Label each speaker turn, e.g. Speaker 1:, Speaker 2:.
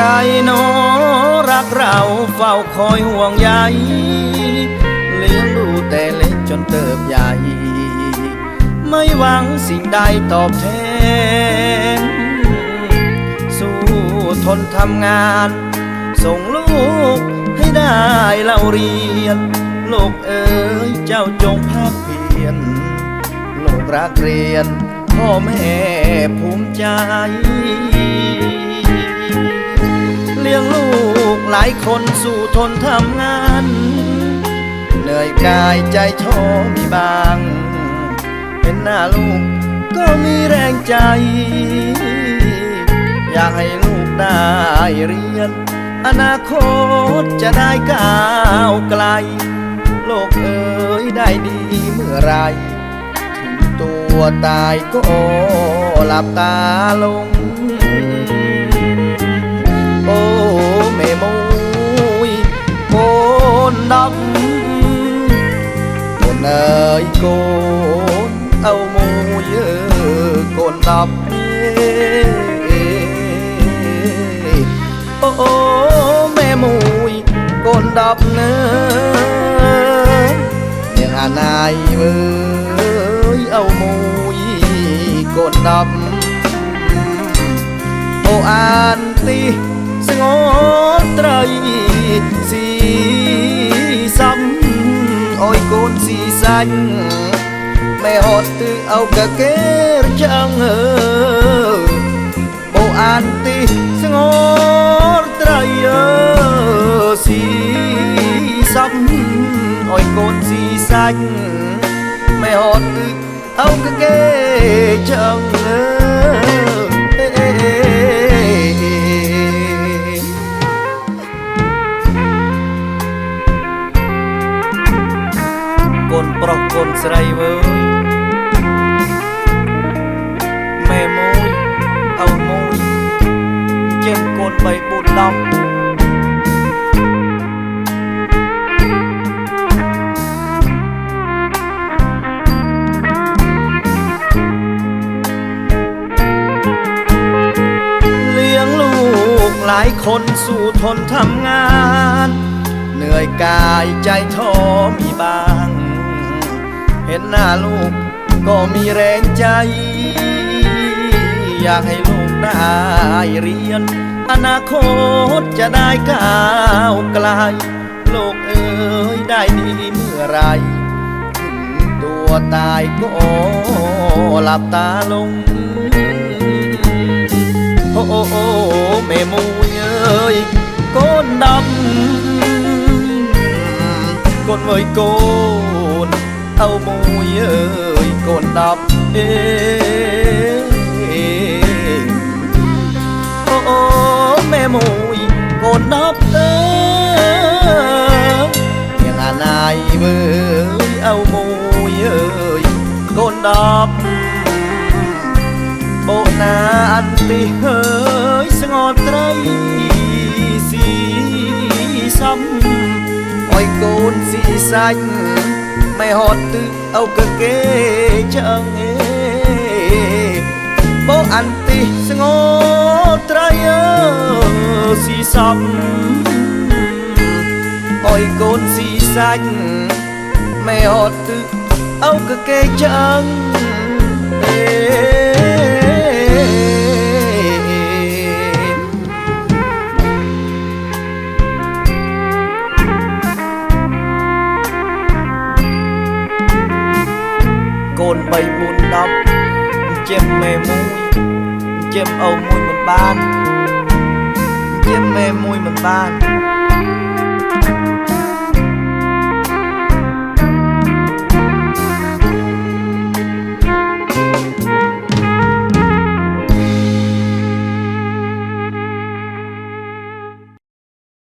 Speaker 1: รหนอรักเราเฝ้าคอยห่วงใยเลี้ยงดูแต่เล็กจนเติบใหญ่ ไม่หวังสิ่งใดตอบแทน สู้ทนทำงาน ส่งลูกให้ได้เล่าเรียนลูกเอ๋ยเจ้าจงภาคเพียรลูกรักเรียน พ่อแม่ภูมิใจ ลี้ยงลูกหลายคนสู่ทนทำงาน เหนื่อยกายใจท้อมีบางเห็นหน้าลูกก็มีแรงใจ อยากให้ลูกได้เรียน อนาคตจะได้ก้าวไกล โลกเอ๋ยได้ดีเมื่อไรถึงตัวตายก็หลับตาลง នដំកូនអើយកូនអើមួយកូនដប់អូអូមែមួយកូនដប់នើអ្នកអាណៃអើយអើមួយកូនដប់អូអានទីស្ងោត្រីស៊ី កូនស៊ីសាញ់ម៉ែអត់ទិអោកាកេរចាំងអើបោអានទីស្ងរត្រៃអើស៊ីសំអោយកូនស៊ីសាញ់ម៉ែអត់ទិអោកាកេចាំងអើ នប្រុសកូនស្រីវើយម៉ែមួយឪមួយចេះកូនបីបួនដប់เลี้ยงลูกหลายคนสู่ทนทำงาน เหนื่อยกายใจท้อมีบาง เห็นหน้าลูกก็มีแรงใจ อยากให้ลูกได้เรียน อนาคตจะได้ก้าวไกลลูกเอ๋ยได้ดีเมื่อไรถึงตัวตายก็หลับตาลง โอ้โอ้โอ้แม่มูยเอ้ยก้นดำก้นเอ้ยก้น អើមួយអើយកូនដប់អេអូអូមេមួយកូនដប់អើមានអាណាយមើអើមួយអើយកូនដប់បូណាអត់ទីហើយស្ងល់ត្រីស៊ីសំអុយកូនស៊ីសាច់ นติเฮยสงอดไตรสีซ้ำอ้อยโกนสีสัญไม่หอดตึกเอากะเกจังเอโบอันติสงอดไตรสีซ้ำอ้อยโกนสีสัญไม่หอด 4 3 4 10ចិញ្ចឹមមេមួយចិញ្ចឹមឪមួយមិនបានចិញ្ចឹមមេមួយមិនបាន